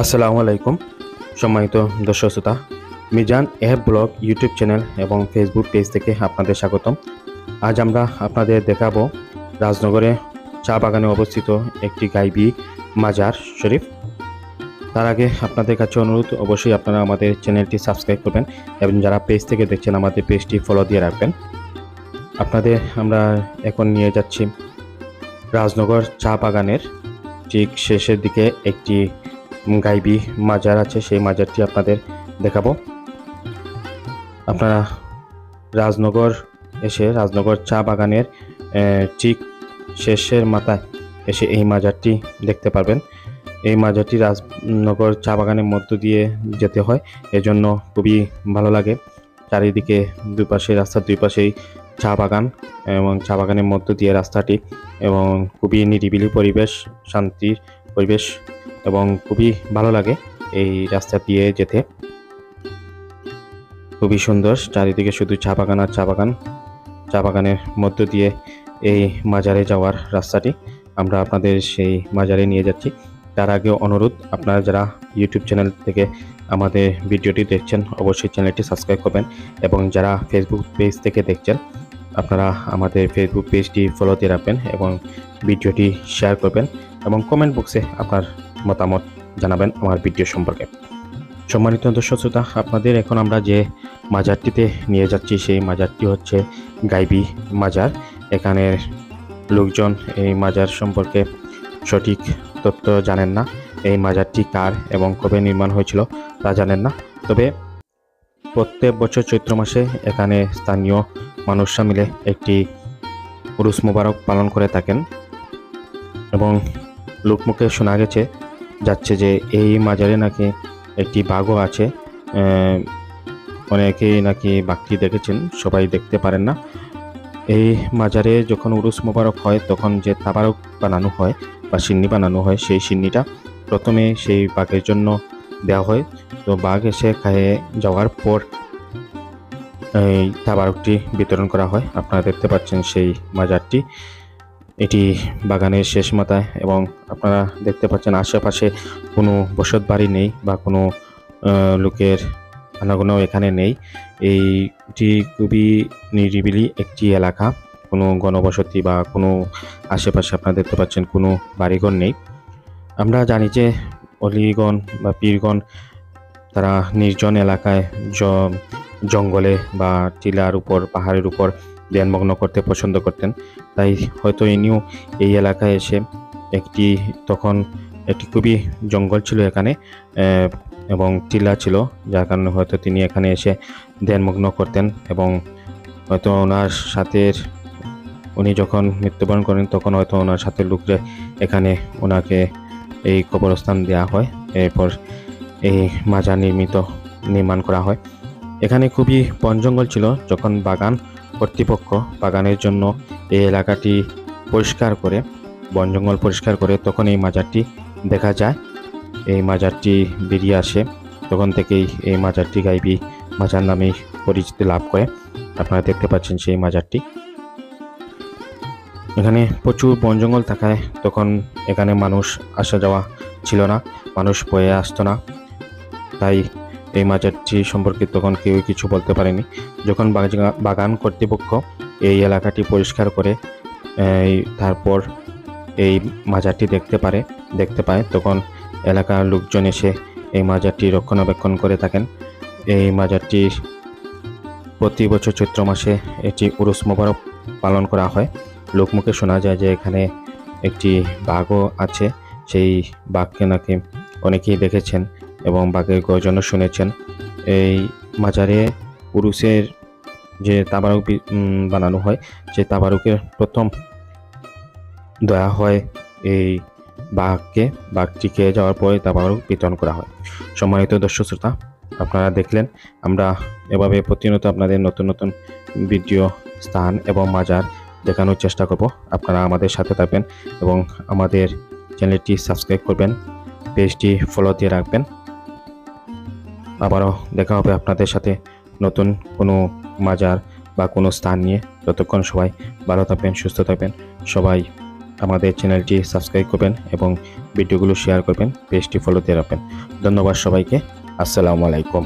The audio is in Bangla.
আসসালামু আলাইকুম। সম্মানিত দর্শক শ্রোতা, মিজান এহ ব্লগ ইউটিউব চ্যানেল এবং ফেসবুক পেজ থেকে আপনাদের স্বাগতম। আজ আমরা আপনাদের দেখাবো রাজনগরে চা বাগানে অবস্থিত একটি গাইবি মাজার শরীফ। তার আগে আপনাদের কাছে অনুরোধ, অবশ্যই আপনারা আমাদের চ্যানেলটি সাবস্ক্রাইব করবেন এবং যারা পেজ থেকে দেখছেন, আমাদের পেজটি ফলো দিয়ে রাখবেন। আপনাদের আমরা এখন নিয়ে যাচ্ছি রাজনগর চা বাগানের ঠিক শেষের দিকে একটি গাইবি মাজার আছে, সেই মাজারটি আপনাদের দেখাবো। আপনারা রাজনগর এসে, রাজনগর চা বাগানের ঠিক শেষের মাথায় এসে এই মাজারটি দেখতে পারবেন। এই মাজারটি রাজনগর চা বাগানের মধ্য দিয়ে যেতে হয়, এজন্য খুবই ভালো লাগে। চারিদিকে দুপাশে রাস্তার দুই পাশেই চা বাগান এবং চা বাগানের মধ্য দিয়ে রাস্তাটি এবং খুবই নিরিবিলি পরিবেশ, শান্তির পরিবেশ। এবং খুবই ভালো লাগে এই রাস্তা দিয়ে যেতে। খুবই সুন্দর, চারিদিকে শুধু চা বাগান আর চা বাগান। চা বাগানের মধ্য দিয়ে এই মাজারে যাওয়ার রাস্তাটি। আমরা আপনাদের সেই মাজারে নিয়ে যাচ্ছি। তার আগে অনুরোধ, আপনারা যারা ইউটিউব চ্যানেল থেকে আমাদের ভিডিওটি দেখছেন, অবশ্যই চ্যানেলটি সাবস্ক্রাইব করবেন এবং যারা ফেসবুক পেজ থেকে দেখছেন, আপনারা আমাদের ফেসবুক পেজটি ফলো দিয়ে রাখবেন এবং ভিডিওটি শেয়ার করবেন এবং কমেন্ট বক্সে আপনার মতামত জানাবেন আমার ভিডিও সম্পর্কে। সম্মানিত দর্শক শ্রোতা, আপনাদের এখন আমরা যে মাজারটিতে নিয়ে যাচ্ছি, সেই মাজারটি হচ্ছে গাইবি মাজার। এখানের লোকজন এই মাজার সম্পর্কে সঠিক তথ্য জানেন না, এই মাজারটি কার এবং কবে নির্মাণ হয়েছিল তা জানেন না। তবে প্রত্যেক বছর চৈত্র মাসে এখানে স্থানীয় মানুষরা মিলে একটি উরুস মোবারক পালন করে থাকেন এবং লোকমুখে শোনা গেছে যাচ্ছে যে এই মাজারে নাকি একটি বাঘও আছে। অনেকেই নাকি বাঘটি দেখেছেন, সবাই দেখতে পারেন না। এই মাজারে যখন উরুস মোবারক হয়, তখন যে তাবারক বানানো হয় বা সিন্নি বানানো হয়, সেই সিন্নিটা প্রথমে সেই বাঘের জন্য দেওয়া হয়। তো বাঘ এসে খায়ে যাওয়ার পর এই তাবারকটি বিতরণ করা হয়। আপনারা দেখতে পাচ্ছেন সেই মাজারটি। এটি বাগানের শেষ মাথায় এবং আপনারা দেখতে পাচ্ছেন আশেপাশে কোনো বসত বাড়ি নেই বা কোনো লোকের আনাগোনাও এখানে নেই। এইটি খুবই নিরিবিলি একটি এলাকা। কোনো গণবসতি বা কোনো আশেপাশে আপনারা দেখতে পাচ্ছেন কোনো বাড়িঘর নেই। আমরা জানি যে অলিগণ বা পীরগণ, তারা নির্জন এলাকায় জঙ্গলে বা টিলার উপর, পাহাড়ের উপর ধ্যানমগ্ন করতে পছন্দ করতেন। তাই হয়তো ইনিও এই এলাকায় এসে একটি তখন একটি খুবই জঙ্গল ছিল এখানে এবং টিলা ছিল, যার কারণে হয়তো তিনি এখানে এসে ধ্যানমগ্ন করতেন এবং হয়তো ওনার সাথে উনি যখন মৃত্যুবরণ করেন, তখন হয়তো ওনার সাথে লোকরে এখানে ওনাকে এই কবরস্থান দেওয়া হয়। এরপর এই মাজা নির্মিত, নির্মাণ করা হয়। এখানে খুবই বন জঙ্গল ছিল, যখন বাগান কর্তৃপক্ষ বাগানের জন্য এই এলাকাটি পরিষ্কার করে, বন জঙ্গল পরিষ্কার করে তখন এই মাজারটি দেখা যায়। এই মাজারটি বেরিয়ে আসে, তখন থেকেই এই মাজারটি গাইবি মাজার নামে পরিচিতি লাভ করে। আপনারা দেখতে পাচ্ছেন সেই মাজারটি। এখানে প্রচুর বন জঙ্গল থাকায় তখন এখানে মানুষ আসা যাওয়া ছিল না, মানুষ বয়ে আসতো না। তাই এই মাজারটি সম্পর্কে তখন কেউ কিছু বলতে পারেনি। যখন বাগা- বাগান কর্তৃপক্ষ এই এলাকাটি পরিষ্কার করে তারপর এই মাজারটি দেখতে পারে, দেখতে পায়, তখন এলাকার লোকজন এসে এই মাজারটি রক্ষণাবেক্ষণ করে থাকেন। এই মাজারটি প্রতি বছর চৈত্র মাসে এটি উরুস মোবারক পালন করা হয়। লোকমুখে শোনা যায় যে এখানে একটি বাঘও আছে। সেই বাঘকে নাকি অনেকেই দেখেছেন। এবং বাঘের গর্জনও শুনেছেন। এই মাজারে পুরুষের যে তাবারুক বানানো হয় যে তাবারকের প্রথম দেওয়া হয় এই বাঘকে, বাঘটিকে যাওয়ার পরে তাবারুক বিতরণ করা হয়। সম্মানিত দর্শক শ্রোতা, আপনারা দেখলেন, আমরা এভাবে প্রতিনিয়ত আপনাদের নতুন নতুন ভিডিও, স্থান এবং মাজার দেখানোর চেষ্টা করব। আপনারা আমাদের সাথে থাকবেন এবং আমাদের চ্যানেলটি সাবস্ক্রাইব করবেন, পেজটি ফলো দিয়ে রাখবেন। আবারও দেখা হবে আপনাদের সাথে নতুন কোনো মাজার বা কোনো স্থান নিয়ে। যতক্ষণ সবাই ভালো থাকবেন, সুস্থ থাকবেন। সবাই আমাদের চ্যানেলটি সাবস্ক্রাইব করবেন এবং ভিডিওগুলো শেয়ার করবেন, পেজটি ফলোতে রাখবেন। ধন্যবাদ সবাইকে। আসসালামু আলাইকুম।